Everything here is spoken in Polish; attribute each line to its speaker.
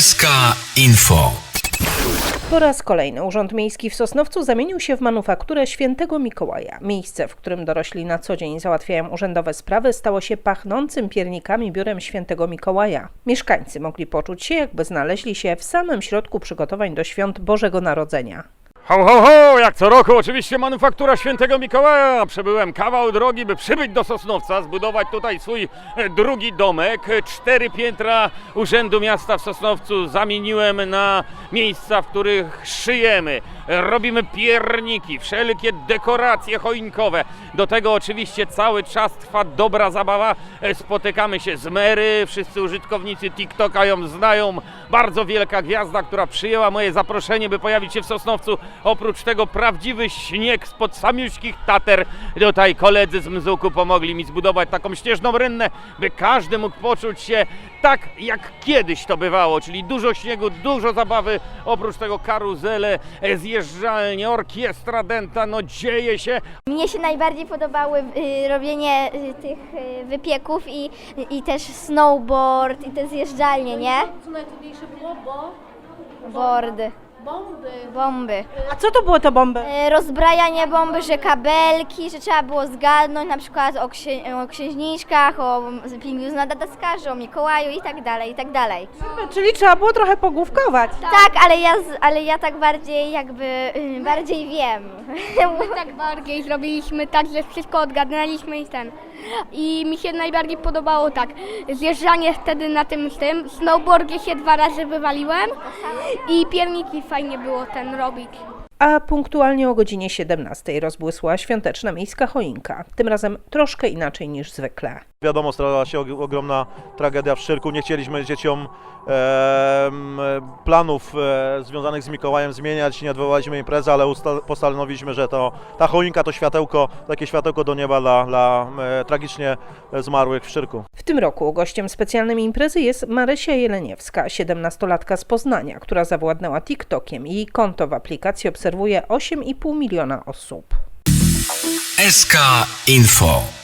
Speaker 1: SK Info.
Speaker 2: Po raz kolejny Urząd Miejski w Sosnowcu zamienił się w manufakturę Świętego Mikołaja. Miejsce, w którym dorośli na co dzień załatwiają urzędowe sprawy, stało się pachnącym piernikami biurem Świętego Mikołaja. Mieszkańcy mogli poczuć się, jakby znaleźli się w samym środku przygotowań do świąt Bożego Narodzenia.
Speaker 3: Ho, ho, ho! Jak co roku oczywiście manufaktura Świętego Mikołaja. Przebyłem kawał drogi, by przybyć do Sosnowca, zbudować tutaj swój e, drugi domek. Cztery piętra Urzędu Miasta w Sosnowcu zamieniłem na miejsca, w których szyjemy. Robimy pierniki, wszelkie dekoracje choinkowe. Do tego oczywiście cały czas trwa dobra zabawa. E, Spotykamy się z Mary, wszyscy użytkownicy TikToka ją znają. Bardzo wielka gwiazda, która przyjęła moje zaproszenie, by pojawić się w Sosnowcu. Oprócz tego prawdziwy śnieg spod samiuśkich Tater. Tutaj koledzy z Mzuku pomogli mi zbudować taką śnieżną rynnę, by każdy mógł poczuć się tak, jak kiedyś to bywało, czyli dużo śniegu, dużo zabawy, oprócz tego karuzele, e, zjeżdżalnie, orkiestra denta, no dzieje się,
Speaker 4: Mnie się najbardziej podobały y, robienie y, tych y, wypieków i, i też snowboard i te zjeżdżalnie, nie?
Speaker 5: Co najtrudniejsze było, bo
Speaker 4: Boardy,
Speaker 5: bomby.
Speaker 4: bomby.
Speaker 2: A co to było to bomby?
Speaker 4: Y, Rozbrajanie bomby, że kabelki, że trzeba było zgadnąć na przykład o, księ, o księżniczkach, o pingwinu na Madagaskarzy, o Mikołaju i tak dalej, i tak dalej.
Speaker 2: Czyli trzeba było trochę pogłówkować.
Speaker 4: Tak, ale ja, z- ale ja tak bardziej jakby, y, bardziej wiem.
Speaker 5: My tak bardziej zrobiliśmy tak, że wszystko odgadnęliśmy i ten. I mi się najbardziej podobało tak, zjeżdżanie wtedy na tym tym, snowboardzie się dwa razy wywaliłem i pierniki fajnie było ten robić.
Speaker 2: A punktualnie o godzinie 17 rozbłysła świąteczna miejska choinka. Tym razem troszkę inaczej niż zwykle.
Speaker 6: Wiadomo, stała się og- ogromna tragedia w Szczyrku. Nie chcieliśmy dzieciom planów e, związanych z Mikołajem zmieniać, nie odwołaliśmy imprezy, ale postanowiliśmy, że to, ta choinka to światełko, takie światełko do nieba dla, dla e, tragicznie zmarłych w Szczyrku.
Speaker 2: W tym roku gościem specjalnym imprezy jest Marysia Jeleniewska, 17-latka z Poznania, która zawładnęła TikTokiem. Jej konto w aplikacji obserwuje 8,5 miliona osób.
Speaker 1: SK Info.